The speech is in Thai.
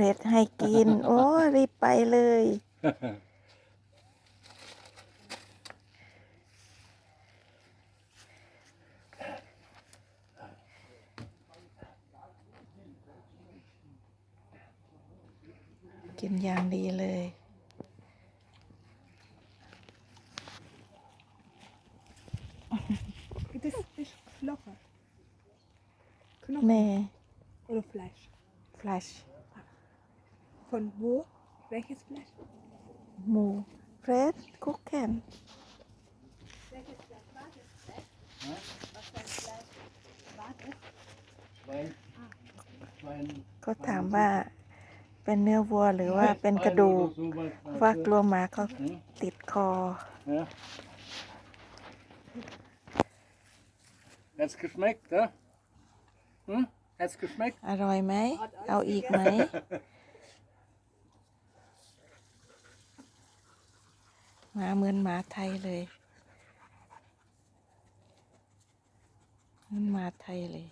รดให้กิน โอ้รีบไปเลย กินอย่างดีเลย Het is, het is knoppen. Knoppen แม่ oder Fleisch. ฟลช Von wo? Welches Fleisch? หมูเฟรดคุกแคน Schwein. Schwein. ก็ถามว่าเป็นเนื้อวัวหรือว่าเป็นกระดูกว่ากลัวหมาเขาติดคอ Ja. Hat's geschmeckt, ja? Hm? Hat's geschmeckt? อร่อยไหม เอาอีกไหม มาเหมือนหมาไทยเลยเหมือนหมาไทยเลย